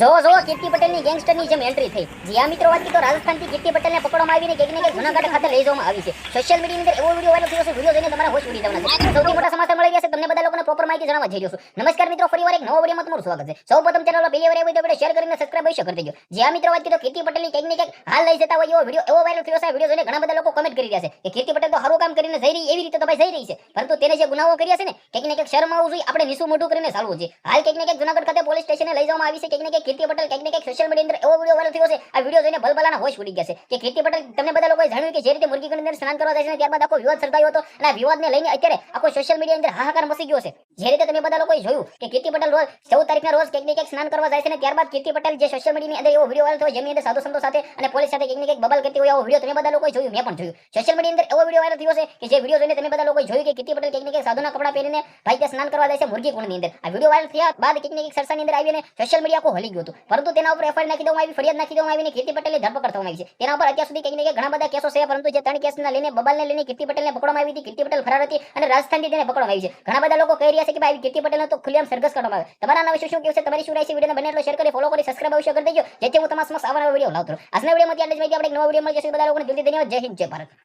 જો જો, કીર્તિ પટેલની ગેંગસ્ટરની જેમ એન્ટ્રી થઈ. જી મિત્રો વાત કરી તો રાજસ્થાનથી કીર્તિ પટેલને પકડવામાં આવીને કંઈક ને કંઈક જૂનાગઢ ખાતે લઈ જવામાં આવી છે. સોશિયલ મીડિયાની અંદર એવો વીડિયો વાયરલ થયો છે વીડિયો જોઈને તમારા હોશ ઉડી જવાના છે. સૌથી મોટા સમાચાર મળી ગયા છે તમને બધા લોકોને પ્રોપર માહિતી જણાવવા જઈ રહ્યો છું. નમસ્કાર મિત્રો, ફરીવાર એક નવો વિડીયોમાં તમારું સ્વાગત છે. સૌ ચેનલ પહેલી વાર આવી તો શેર કરીને સબસ્ક્રાઇબ અવશ્ય કરી દેજો. જે આ મિત્રો વાત કીધો તો કીર્તિ પટેલની કંઈક ને કંઈક હાલ લઈ જતા હોય એવો વીડિયો એવો વાયરલ થયો છે. વીડિયો જોઈને ઘણા બધા લોકો કમેન્ટ કરી રહ્યા છે કે કીર્તિ પટેલ તો સારું કામ કરીને જઈ રહી, એવી રીતે તો ભાઈ જઈ રહી છે. પરંતુ તેને જે ગુનાઓ કર્યા છે ને, કંઈક ને કંઈક શરમ આવવું જોઈએ. આપણે નીસું મોટું કરીને ચાલવું છે હાલ કંઈક ને કંઈક જુનાગઢ ખાતે પોલીસ સ્ટેશને લઈ જવામાં આવી છે. કંઈક ને કંઈક કીર્તિ પટેલ, કંઈક ને કંઈક સોશિયલ મીડિયા અંદર એવો વીડિયો વાયરલ થયો છે. આ વીડિયો જોઈને ભલભલાના હોશ ઉડી ગયા છે. કે કીર્તિ પટેલ, તમને બધા લોકોએ જાણ્યું કે જે રીતે મુરગી અંદર સ્નાન કરવા જાય છે ત્યારબાદ આખો વિવાદ સર્જાયો હતો અને આ વિવાદને લઈને અત્યારે આખો સોશિયલ મીડિયા અંદર હાહાકાર મસી ગયો છે. જે રીતે તમે બધા લોકોએ જોયું કે કીર્તિ પટેલ રોજ ચૌદ તારીખના રોજ કંઈક ને કંઈક સ્નાન કરવા જાય છે અને ત્યારબાદ કીર્તિ પટેલ જે સોશિયલ મીડિયાની અંદર એવો વીડિયો વાયરલ થયો, જેની અંદર સાધુ સંતો સાથે અને પોલીસ સાથે કંઈક ને કંઈક બબલ કરતી હોય એવો વીડિયો તમે બધા લોકોએ જોયું, મેં પણ જોયું. સોશિયલ મીડિયા અંદર એવો વીડિયો વાયરલ થયો છે કે જે વીડિયો જોઈને તમે બધા લોકોએ જોયું કે કીર્તિ પટેલ કંઈક ને કંઈક સાધુના કપડાં પહેરીને ભાઈ ત્યાં સ્નાન કરવા જાય છે મુરગી કુંડની અંદર. આ વીડિયો વાયરલ થયા બાદ કંઈક ને કંઈક સરસાની અંદર આવીને સોશિયલ મીડિયા આખું હલી ગયું હતું. પરંતુ તેના ઉપર એફઆઈઆર નાખી દેવામાં આવી, ફરિયાદ નાખી દેવામાં આવીને કીર્તિ પટેલની ધરપકડ થવામાં આવી છે. તેના ઉપર અત્યાર સુધી કંઈક ને કંઈક ઘણા બધા કેસો છે, પરંતુ જે ત્રણ કેસના લઈને બબલને લઈને કીર્તિ પટેલને પકડવામાં આવી હતી. કીર્તિ પટેલ ફરાર હતી અને રાજસ્થાનથી તેને પકડવામાં આવી છે. ઘણા બધા લોકો કહી રહ્યા છે કે ભાઈ કીર્તિ પટેલનો તો ખુલ્લેઆમ સરઘસ કરવામાં આવે તમારા નામ વિશે શું કહેવું છે? તમારી શું રાય છે? વિડીયોને બને એટલો શેર કરી ફોલો કરી સબસ્ક્રાઇબ અવશ્ય કરી દેજો. જેથી હું તમારા સમક્ષ આવનારા વીડિયો લાવતો રહું. આજના વિડીયોમાં ત્યાં જ આપણે એક નવો વીડિયો મળી બધા લોકોને જલ્દી ધન્યવાદ. જય હિન્દ, જય ભારત.